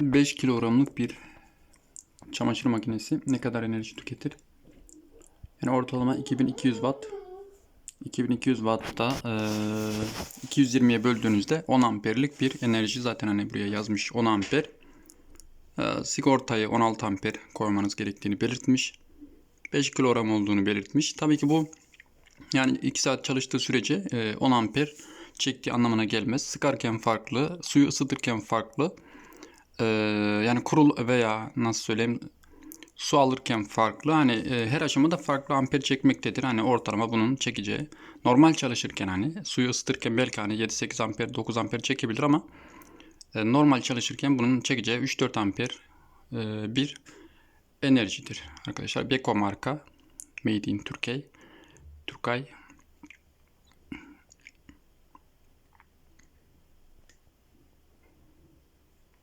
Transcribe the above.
5 kilogramlık bir çamaşır makinesi ne kadar enerji tüketir? Yani ortalama 2200 watt. 2200 wattta eee 220'ye böldüğünüzde 10 amperlik bir enerji zaten hani buraya yazmış 10 amper. Eee, sigortayı 16 amper koymanız gerektiğini belirtmiş. 5 kilogram olduğunu belirtmiş. Tabii ki bu yani 2 saat çalıştığı sürece eee, 10 amper çektiği anlamına gelmez. Sıkarken farklı, suyu ısıtırken farklı. Eee, yani kurul veya nasıl söyleyeyim su alırken farklı. Hani e, her aşamada farklı amper çekmektedir. Hani ortalama bunun çekeceği. Normal çalışırken hani suyu ısıtırken belki hani 7-8 amper 9 amper çekebilir ama e, normal çalışırken bunun çekeceği 3-4 amper e, bir enerjidir. Arkadaşlar Beko marka Made in Turkey. Turkay